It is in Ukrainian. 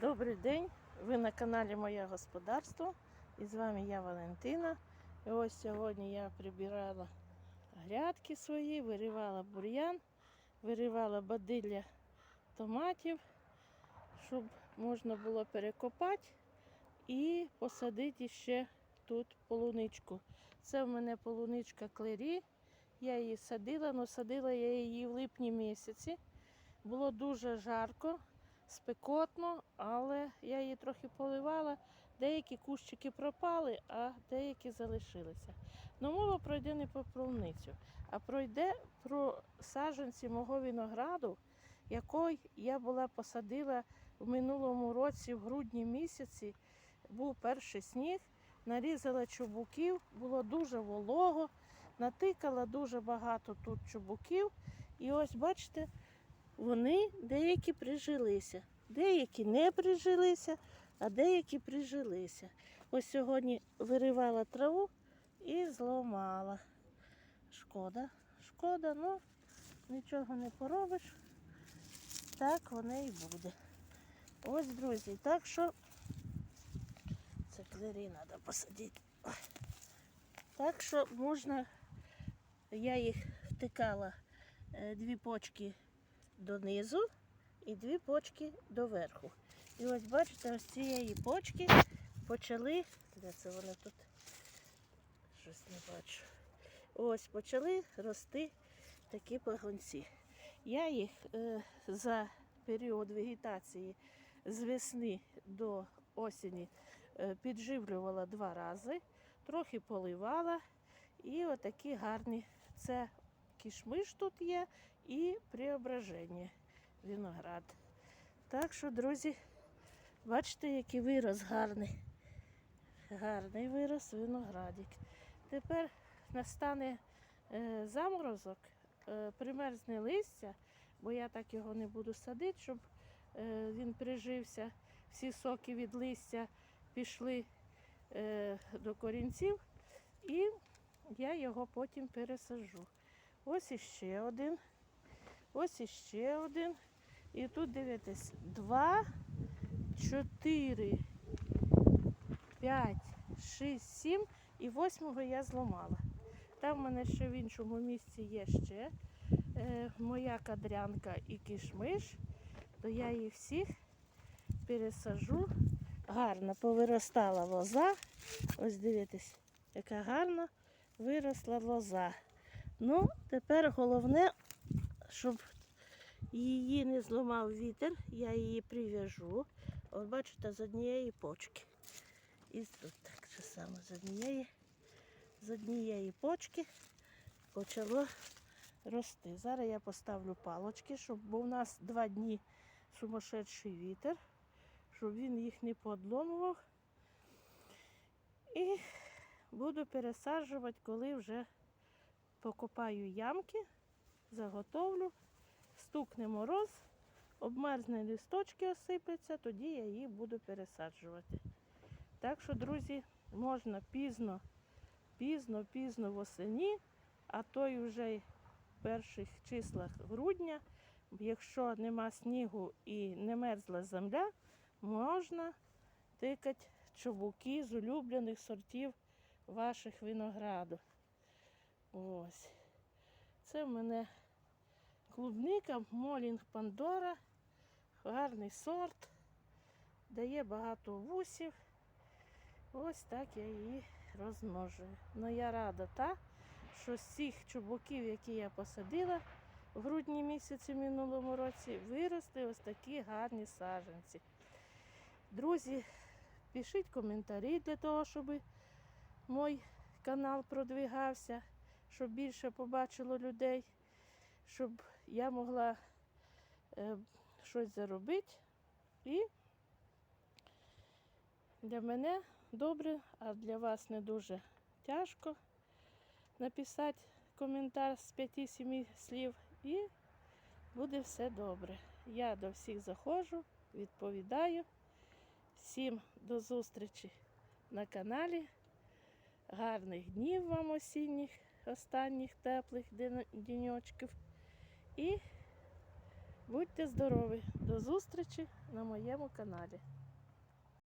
Добрий день! Ви на каналі Моє Господарство. І з вами я Валентина. І ось сьогодні я прибирала грядки свої, виривала бур'ян, виривала бадилля томатів, щоб можна було перекопати і посадити ще тут полуничку. Це в мене полуничка клері. Я її садила, але садила я її в липні місяці. Було дуже жарко, спекотно, але я її трохи поливала. Деякі кущики пропали, а деякі залишилися. Ну, мова пройде не про полуницю, а пройде про саджанці мого винограду, який я була посадила в минулому році, в грудні місяці. Був перший сніг, нарізала чубуків, було дуже волого, натикала дуже багато тут чубуків. І ось бачите, вони деякі прижилися, деякі не прижилися, а деякі прижилися. Ось сьогодні виривала траву і зламала. Шкода, шкода, ну нічого не поробиш. Так воно і буде. Ось, друзі, так що це клері треба посадити. Так що можна, я їх втикала е, дві почки донизу і дві почки доверху. І ось бачите, ось цієї почки почали. Де це вони тут? Щось не бачу. Ось почали рости такі пагонці. Я їх е, за період вегетації з весни до осені е, підживлювала два рази, трохи поливала. І отакі гарні. Це кішмиш тут є і преображення виноград. Так що, друзі, бачите, який вирос гарний. Гарний вирос виноградик. Тепер настане е, заморозок, е, примерзне листя, бо я так його не буду садити, щоб е, він прижився. Всі соки від листя пішли до корінців, і я його потім пересаджу. Ось іще один. Ось іще один. І тут дивитесь, два, чотири, п'ять, шість, сім і восьмого я зламала. Там в мене ще в іншому місці є ще е, моя кадрянка і кишмиш, то я їх всіх пересажу. Гарно повиростала лоза. Ось дивитесь, яка гарна виросла лоза. Ну, тепер головне, щоб її не зламав вітер, я її прив'яжу. От бачите, з однієї почки. І тут так же само з однієї, з однієї почки почало рости. Зараз я поставлю палочки, щоб бо у нас два дні сумасшедший вітер, щоб він їх не подломував. І буду пересаджувати, коли вже покопаю ямки, заготовлю, стукне мороз, обмерзне листочки осипляться, тоді я їх буду пересаджувати. Так що, друзі, можна пізно, пізно, пізно восені, а то й вже в перших числах грудня, якщо нема снігу і не мерзла земля, можна тикати чубуки з улюблених сортів ваших винограду. Ось. Це в мене клубника Молінг Пандора. Гарний сорт. Дає багато вусів. Ось так я її розмножую. Ну я рада та, що з цих чубуків, які я посадила в грудні місяці минулому році, виросли ось такі гарні саджанці. Друзі, пишіть коментарі для того, щоб мій канал продвигався, щоб більше побачило людей, щоб я могла е, щось заробити. І для мене добре, а для вас не дуже тяжко написати коментар з 5-7 слів і буде все добре. Я до всіх заходжу, відповідаю. Всім до зустрічі на каналі. Гарних днів вам осінніх, останніх теплих діньочків. І Будьте здорові! До зустрічі на моєму каналі.